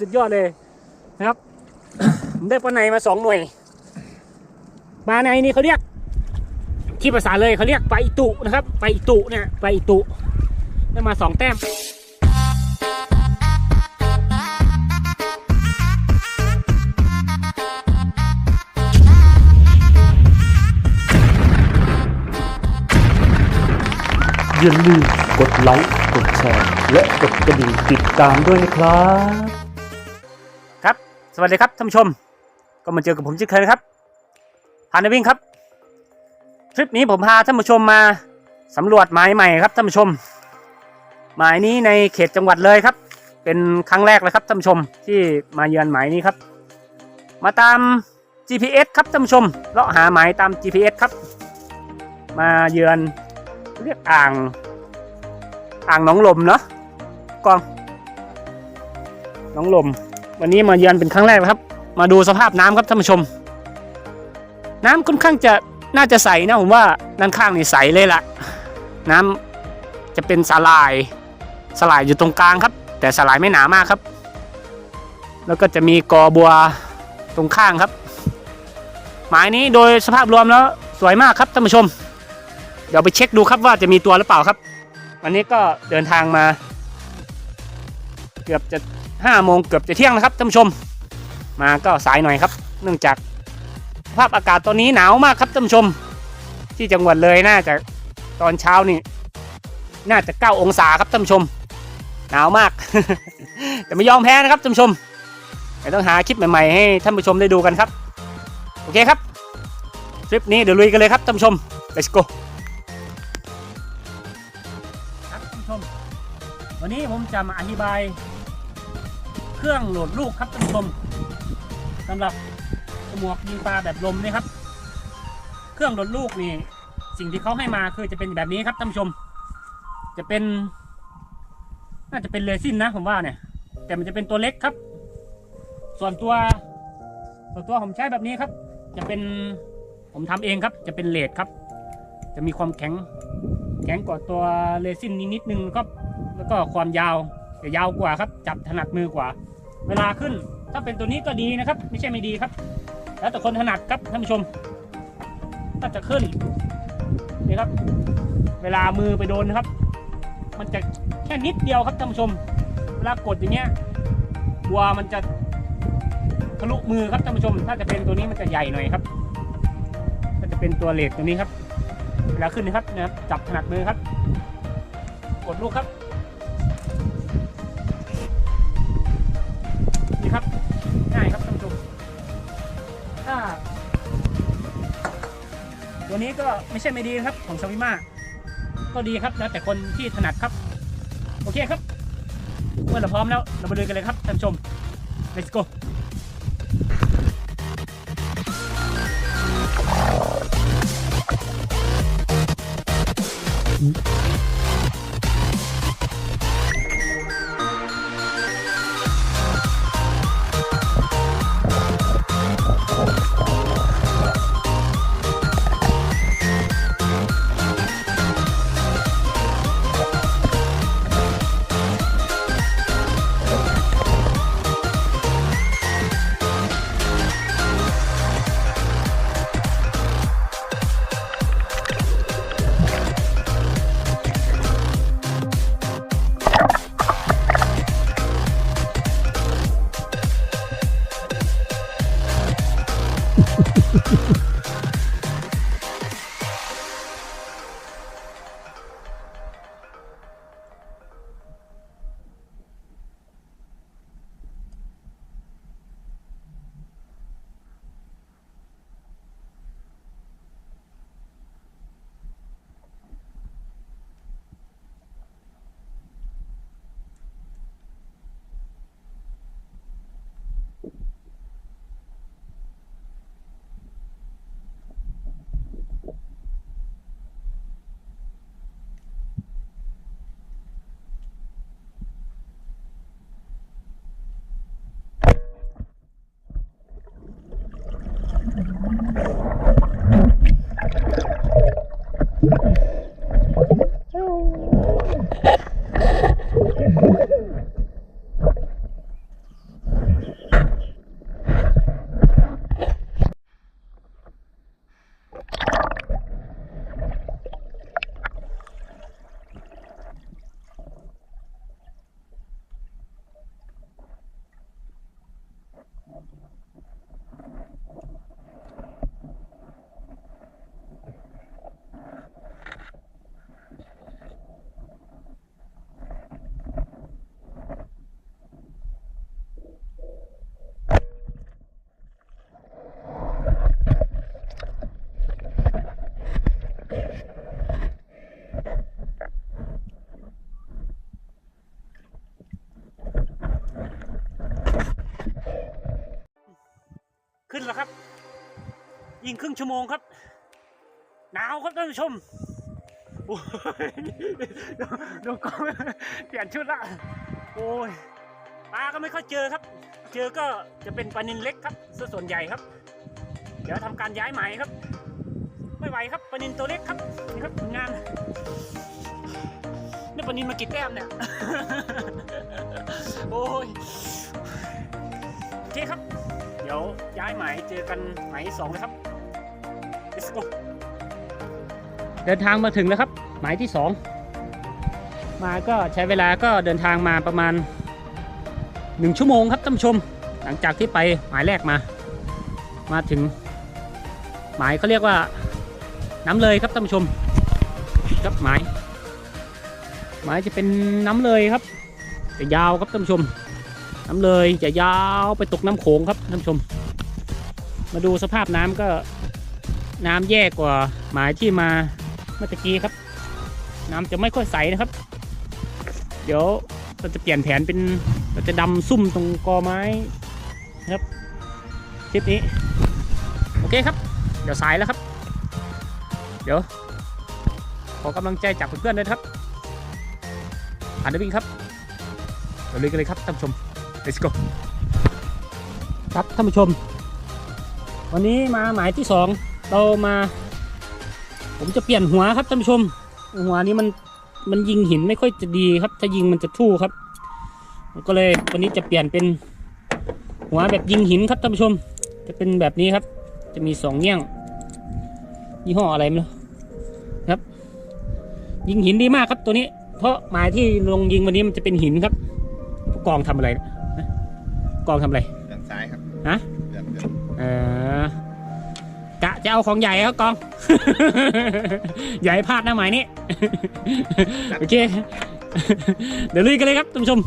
สุดยอดเลยนะครับผมได้ปลาในมาสองหน่วยปลาในนี่เขาเรียก ที่ภาษาเลยเขาเรียกปลาอิตุนะครับปลาอิตุเนี่ยปลาอิตุได้มาสองแต้มอย่าลืมกดไลค์ กดแชร์ และกดกระดิ่งติดตามด้วยนะครับครับ สวัสดีครับท่านผู้ชม ก็มาเจอกับผมเช่นเคยนะครับพานวิ่งครับ ทริปนี้ผมพาท่านผู้ชมมาสำรวจหมายใหม่ครับท่านผู้ชมหมายนี้ในเขตจังหวัดเลยครับ เป็นครั้งแรกเลยครับท่านผู้ชมที่มาเยือนหมายนี้ครับ มาตาม GPS ครับท่านผู้ชมเลาะหาหมายตาม GPS ครับ มาเยือนเรียกอ่าง อ่างหนองลมเนาะกองหนองลม วันนี้มาเยือนเป็นครั้งแรกครับ มาดูสภาพน้ำครับท่านผู้ชม น้ำค่อนข้างจะน่าจะใสนะผมว่าด้านข้างนี่ใสเลยละน้ำจะเป็นสลายสลายอยู่ตรงกลางครับ แต่สลายไม่หนามากครับ แล้วก็จะมีกอบัวตรงข้างครับ หมายนี้โดยสภาพรวมแล้วสวยมากครับท่านผู้ชม เดี๋ยวไปเช็คดูครับว่าจะมีตัวหรือเปล่าครับ วันนี้ก็เดินทางมา เกือบจะ ห้าโมงเกือบจะเที่ยงนะครับท่านผู้ชม มาก็สายหน่อยครับ เนื่องจากสภาพอากาศตอนนี้หนาวมากครับท่านผู้ชม ที่จังหวัดเลยน่าจะตอนเช้านี่ น่าจะ 9 องศาครับท่านผู้ชม หนาวมาก แต่ไม่ยอมแพ้นะครับท่านผู้ชมแต่ต้องหาคลิปใหม่ๆให้ท่านผู้ชมได้ดูกันครับ โอเคครับทริปนี้เดี๋ยวลุยกันเลยครับท่านผู้ชม let's go ครับท่านผู้ชม วันนี้ผมจะมาอธิบาย เครื่องโหลดลูกครับท่านผู้ชมสำหรับหมวกยิงปลาแบบลมนี่ครับ เครื่องโหลดลูกนี่ สิ่งที่เขาให้มาคือจะเป็นแบบนี้ครับท่านผู้ชม จะเป็น น่าจะเป็นเรซินนะผมว่าเนี่ย แต่มันจะเป็นตัวเล็กครับ ส่วนตัวส่วนตัวผมใช้แบบนี้ครับ จะเป็นผมทำเองครับ จะเป็นเลดครับ จะมีความแข็ง แข็งกว่าตัวเรซินนิดๆนึงครับแล้วก็ความยาว จะยาวกว่าครับ จับถนัดมือกว่า เวลาขึ้น ถ้าเป็นตัวนี้ก็ดีนะครับ ไม่ใช่ไม่ดีครับ แล้วแต่คนถนัดครับท่านผู้ชม ถ้าจะขึ้นนี่ครับ เวลามือไปโดนนะครับ มันจะแค่นิดเดียวครับท่านผู้ชม เวลากดอย่างเงี้ยกลัวมันจะทะลุมือครับท่านผู้ชม ถ้าจะเป็นตัวนี้มันจะใหญ่หน่อยครับถ้าจะเป็นตัวเลดตัวนี้ครับ เวลาขึ้นนะครับนะครับจับถนัดมือครับ กดลูกครับ ก็ไม่ใช่ไม่ดีนะครับของสวิมาก็ดีครับแล้วแต่คนที่ถนัดครับ โอเคครับ เมื่อเราพร้อมแล้วเรามาดูกันเลยครับท่านชม let's go ค แล้วครับ ยิงครึ่งชั่วโมงครับ หนาวครับท่านผู้ชมโอ้ยดูกล้องเปลี่ยนชุดละโอ้ยปลาก็ไม่ค่อยเจอครับ เจอก็จะเป็นปลานินเล็กครับส่วนใหญ่ครับ เดี๋ยวทำการย้ายใหมายครับ ไม่ไหวครับปลานินตัวเล็กครับนี่ครับผลงานนี่ปลานินมากี่แต้มเนี่ยโอ้ยโอเคครับ เดี๋ยวย้ายหมายเจอกันหมายสองเลยครับ let's go เดินทางมาถึงแล้วครับ หมายที่สองมาก็ใช้เวลาก็เดินทางมาประมาณหนึ่งชั่วโมงครับท่านผู้ชม หลังจากที่ไปหมายแรกมา มาถึง หมายเขาเรียกว่าน้ำเลยครับท่านผู้ชมครับหมายหมายจะเป็นน้ำเลยครับจะยาวครับท่านผู้ชม น้ำเลยจะยาวไปตกน้ำโขงครับท่านชม มาดูสภาพน้ำก็น้ำแย่กว่าหมายที่มาเมื่อตะกี้ครับ น้ำจะไม่ค่อยใสนะครับ เดี๋ยวเราจะเปลี่ยนแผนเป็นเราจะดำซุ่มตรงกอไม้นะครับคลิปนี้ โอเคครับ เดี๋ยวสายแล้วครับ เดี๋ยว ขอกำลังใจจากเพื่อนๆด้วยครับอ่านได้วิ่งครับเดี๋ยวลุยกันเลยครับท่านผู้ชม let's go ครับท่านผู้ชม วันนี้มาหมายที่สองเรามา ผมจะเปลี่ยนหัวครับท่านผู้ชม หัวนี้มันมันยิงหินไม่ค่อยจะดีครับ ถ้ายิงมันจะทู่ครับ ก็เลยวันนี้จะเปลี่ยนเป็นหัวแบบยิงหินครับท่านผู้ชม จะเป็นแบบนี้ครับ จะมีสองเงี้ยงยี่ห้ออะไรไม่รู้ครับ ยิงหินดีมากครับตัวนี้ เพราะหมายที่ลงยิงวันนี้มันจะเป็นหินครับผู้กองทำอะไรนะ กองทำอะไรด้านซ้ายครับฮะเดือนเดือนเออกะจะเอาของใหญ่ครับกอง อย่าให้พลาดนะหมายนี้ โอเค เดี๋ยวลุยกันเลยครับท่านผู้ชม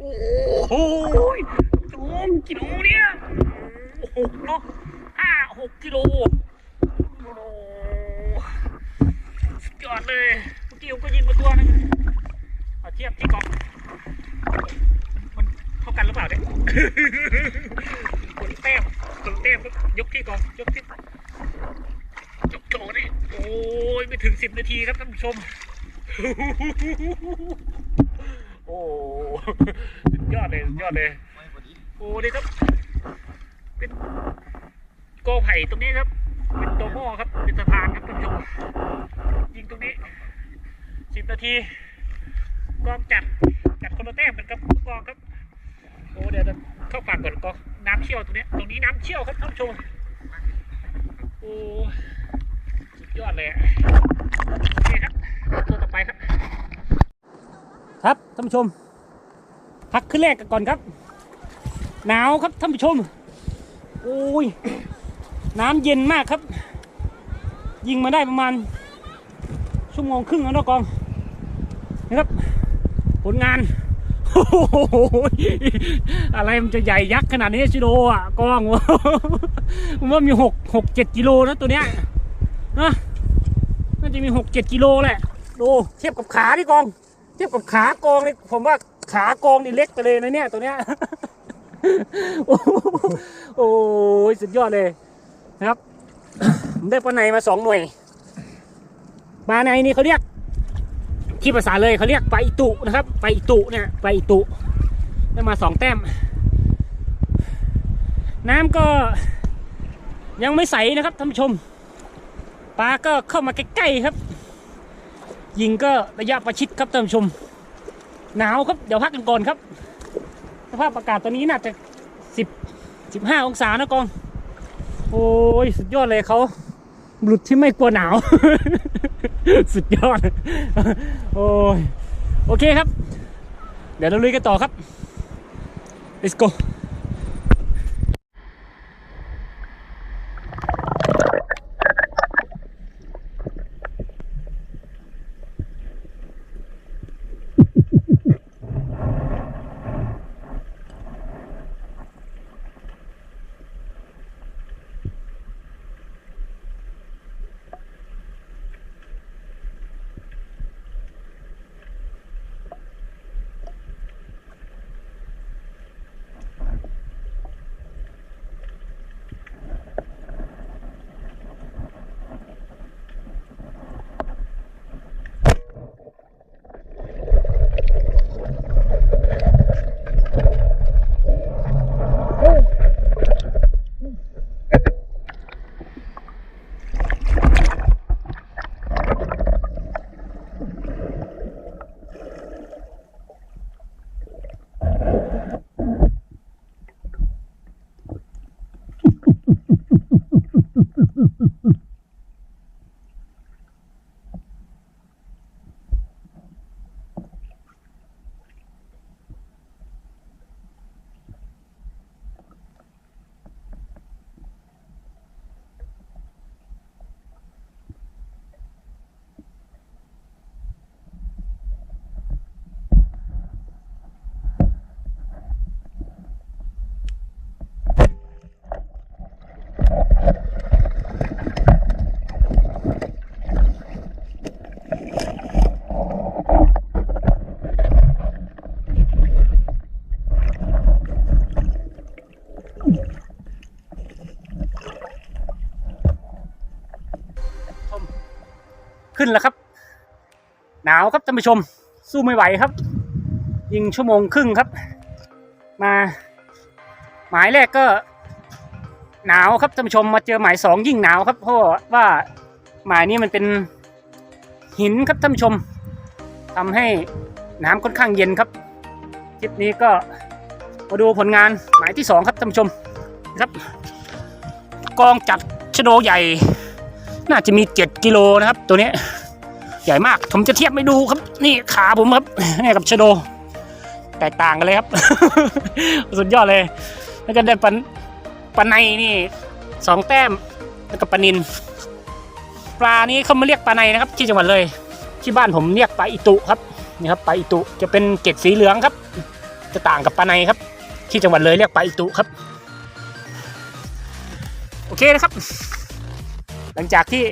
โอ้โหโอ้กิโลเนี่ยหกเนาะห้าหกกิโลโอ้โหสุดยอดเลยเมื่อกี้ผมก็ยิงมาตัวนึงเอาเทียบที่กองมันเท่ากันหรือเปล่าเนี่ยคนแต้มคนแต้มก็ยกที่กองยกที่ยกโชว์นี่โอ้ยไม่ถึงสิบนาทีครับท่านผู้ชม สุดยอดเลยสุดยอดเลยโอ้นี่ครับ เป็นโกไผ่ตรงนี้ครับ เป็นตัวหม้อครับ เป็นสะพานครับท่านผู้ชมยิงตรงนี้สิบนาทีกองจัดจัดคนละแต้มเป็นกับกองครับโอ้เดี๋ยวจะเข้าฝั่งก่อนกองน้ำเชี่ยวตรงนี้ตรงนี้น้ำเชี่ยวครับท่านผู้ชมโอ้สุดยอดเลยโอเคครับตัวต่อไปครับ ครับท่านผู้ชม พักขึ้นแรกกันก่อนครับ หนาวครับท่านผู้ชมโอ้ยน้ำเย็นมากครับ ยิงมาได้ประมาณ ชั่วโมงครึ่งแล้วนะกองนะครับ ผลงานโอ้โหอะไรมันจะใหญ่ยักษ์ขนาดนี้ชิโดอะกองผมว่ามีหกหกเจ็ดกิโลนะตัวเนี้ยนะน่าจะมีหกเจ็ดกิโลแหละ ดูเทียบกับขาที่กอง เทียบกับขากองนี่ผมว่า ขากองนี่เล็กไปเลยนะเนี่ยตัวเนี้ยโอ้โหโอ้ยสุดยอดเลยนะครับผมได้ปลาในมาสองหน่วยปลาในนี่เขาเรียก ที่ภาษาเลยเขาเรียกปลาอิตุนะครับปลาอิตุเนี่ยปลาอิตุได้มาสองแต้ม น้ำก็ยังไม่ใสนะครับท่านผู้ชมปลาก็เข้ามาใกล้ๆครับ ยิงก็ระยะประชิดครับท่านผู้ชม หนาวครับ เดี๋ยวพักกันก่อนครับ สภาพอากาศตอนนี้น่าจะสิบสิบห้าองศานะกอง โอ้ยสุดยอดเลยเขาบุรุษที่ไม่กลัวหนาว สุดยอด โอ้ย โอเคครับ เดี๋ยวเราลุยกันต่อครับ let's go ขึ้นแล้วครับ หนาวครับท่านผู้ชม สู้ไม่ไหวครับ ยิงชั่วโมงครึ่งครับ มา หมายแรกก็ หนาวครับท่านผู้ชมมาเจอหมายสองยิ่งหนาวครับ เพราะว่าหมายนี้มันเป็นหินครับท่านผู้ชมทำให้น้ำค่อนข้างเย็นครับคลิปนี้ก็มาดูผลงานหมายที่สองครับท่านผู้ชมครับกองจัดชโดใหญ่ น่าจะมี 7 กิโลนะครับ ตัวนี้ หญ่มาก ผมจะเทียบไม่ดูครับ นี่ขาผมครับนี่กับชโด แตกต่างกันเลยครับ สุดยอดเลย แล้วก็ได้ปันปันในนี่สองแต้มแล้วก็ปลานิน ปลานี้เขาไมาเรียกปลาในนะครับ ที่จังหวัดเลย ที่บ้านผมเรียกปลาอิตุครับนี่ครับปลาอิตุจะเป็นเกล็ดสีเหลืองครับ จะต่างกับปลาในครับ ที่จังหวัดเลยเรียกปลาอิตุครับ โอเคนะครับ หลังจากที่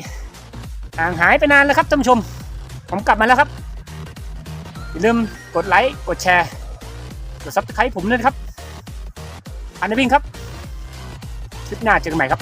ห่างหายไปนานแล้วครับท่านผู้ชม ผมกลับมาแล้วครับอย่าลืมกดไลค์กดแชร์กดซับสไครต์ผมด้วยครับอันนวิ่งครับคลิปหน้าเจอกันใหม่ครับ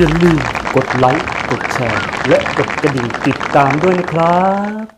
อย่าลืมกดไลค์ กดแชร์ และกดกระดิ่งติดตามด้วยนะครับ